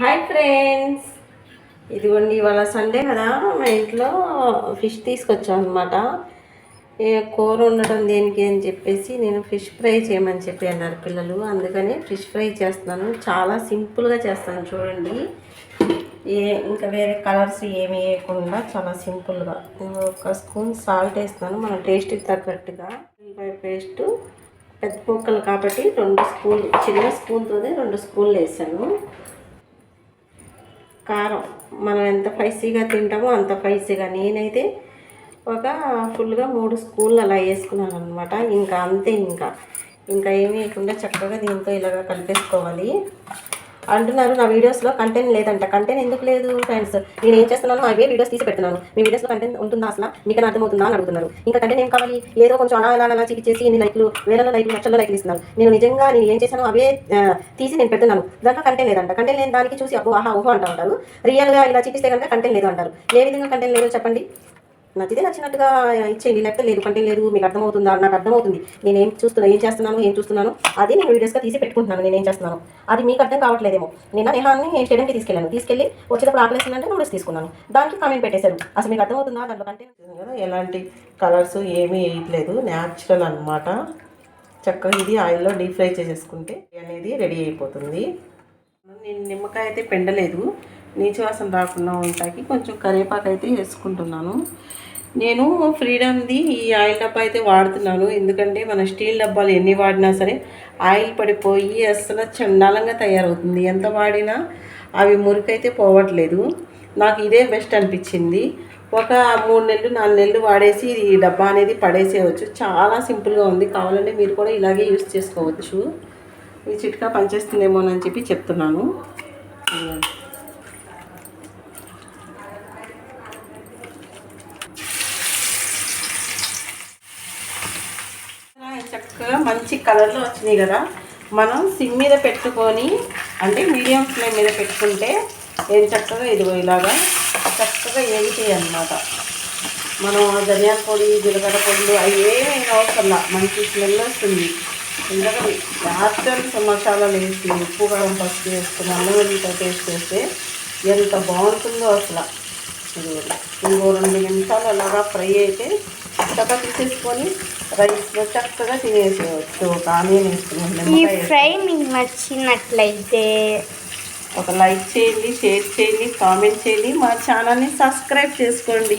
Hi friends ఇదిగోండి ఇవాళ Sunday కదా. మా ఇంట్లో ఫిష్ తీసుకొచ్చాం అనమాట కూర ఉండటం దేనికి అని చెప్పేసి నేను ఫిష్ ఫ్రై చేయమని చెప్పి అన్నారు పిల్లలు. అందుకని ఫిష్ ఫ్రై చేస్తున్నాను. చాలా సింపుల్గా చేస్తాను చూడండి. ఏ ఇంకా వేరే కలర్స్ ఏమి వేయకుండా చాలా సింపుల్గా ఒక స్పూన్ సాల్ట్ వేస్తున్నాను. మన టేస్ట్కి తగ్గట్టుగా. ఉల్లిపాయ పేస్ట్ పెద్ద ముక్కలు కాబట్టి రెండు స్పూన్ చిన్న స్పూన్తోనే రెండు స్పూన్లు వేసాను. కారం మనం ఎంత స్పైసీగా తింటామో అంత స్పైసీగా. నేనైతే ఒక ఫుల్గా మూడు స్పూన్లు అలా వేసుకున్నాను అనమాట ఇంకా అంతే ఇంకా. ఇంకా ఏమి లేకుండా చక్కగా దీంతో ఇలాగ కలిపేసుకోవాలి. అంటున్నారు నా వీడియోస్లో కంటెంట్ లేదంట. కంటెంట్ ఎందుకు లేదు ఫ్రెండ్స్ నేను ఏం చేస్తున్నాను అవే వీడియోస్ తీసి పెడుతున్నాను. మీ వీడియోస్లో కంటెంట్ ఉంటుందా అసలు? మీకు అర్థమవుతుందా అని అడుగుతున్నారు ఇంకా కంటెంట్ ఏం కావాలి? ఏదో కొంచెం అలా అలా అలా చేసి ఇన్ని లైక్లు వేలలో లైక్లు లక్షల్లో లైక్లు ఇస్తున్నారు నేను నిజంగా నేను ఏం చేశాను అవే తీసి నేను పెడుతున్నాను. దాంట్లో కంటెంట్ లేదంట. కంటెంట్ లేని దానికి చూసి అబ్బో ఆహా ఊహో అంటూ ఉంటారు. రియల్గా ఇలా చూపిస్తే కనుక కంటెంట్ లేదు అంటారు. ఏ విధంగా కంటెంట్ లేదు చెప్పండి. నచ్చితే నచ్చినట్టుగా ఇచ్చేయండి. లేకపోతే లేదు కంటే లేదు మీకు అర్థమవుతుందా? నాకు అర్థమవుతుంది. నేను ఏం చూస్తున్నాను ఏం చేస్తున్నాను ఏం చూస్తున్నాను అది నేను వీడియోస్గా తీసి పెట్టుకుంటున్నాను నేను ఏం చేస్తున్నాను. అది మీకు అర్థం కావట్లేదేమో. నిన్న నేహాన్ని స్టేడియంకి తీసుకెళ్ళాను. తీసుకెళ్ళి వచ్చేటప్పుడు ఆకలేసిందంటే నూడిల్స్ తీసుకున్నాను. దానికి కామెంట్ పెట్టేశారు. అసలు మీకు అర్థమవుతుందా? దాంట్లో కంటే కదా ఎలాంటి కలర్స్ ఏమీ వేయట్లేదు. న్యాచురల్ అనమాట చక్కగా ఇది ఆయిల్లో డీప్ ఫ్రై చేసేసుకుంటే అనేది రెడీ అయిపోతుంది. నేను నిమ్మకాయ అయితే పెండలేదు. నీచు వాసన రాకుండా ఉంటాకి కొంచెం కరివేపాకు అయితే వేసుకుంటున్నాను. నేను ఫ్రీడమ్ది ఈ ఆయిల్ డబ్బా అయితే వాడుతున్నాను. ఎందుకంటే మన స్టీల్ డబ్బాలు ఎన్ని వాడినా సరే ఆయిల్ పడిపోయి అసలు చండాలంగా తయారవుతుంది. ఎంత వాడినా అవి మురికైతే పోవట్లేదు. నాకు ఇదే బెస్ట్ అనిపించింది. ఒక మూడు నెలలు నాలుగు నెలలు వాడేసి ఈ డబ్బా అనేది పడేసేయవచ్చు చాలా సింపుల్గా ఉంది. కావాలంటే మీరు కూడా ఇలాగే యూస్ చేసుకోవచ్చు. ఈ చిట్కా పనిచేస్తుందేమోనని చెప్పి చెప్తున్నాను. చక్కగా మంచి కలర్లో వచ్చినాయి కదా. మనం సిమ్ మీద పెట్టుకొని అంటే మీడియం ఫ్లేమ్ మీద పెట్టుకుంటే ఏం చక్కగా ఇదిగో ఇలాగా చక్కగా ఎగుతాయి అన్నమాట. మనం ధనియాల పొడి జీలకర్ర పొడులు అవి ఏమైనా అవసరం మంచి స్మెల్ వస్తుంది. ఎందుకంటే రాత్రి మసాలాలు వేసి ఉప్పు కారం పసుపు వేసుకుని అల్లం వెల్లిపాయ పేస్ట్ వేస్తే ఎంత బాగుంటుందో అసలు. ఇదిగోండి. ఇంకో రెండు నిమిషాలు అలాగా ఫ్రై అయితే చక్కగా తీసేసుకొని రైస్లో చక్కగా తినేసేయచ్చు. ఒక ఆనియన్ వేసుకుని. ఫ్రై మీకు నచ్చినట్లయితే ఒక లైక్ చేయండి షేర్ చేయండి కామెంట్ చేయండి. మా ఛానల్ని సబ్స్క్రైబ్ చేసుకోండి.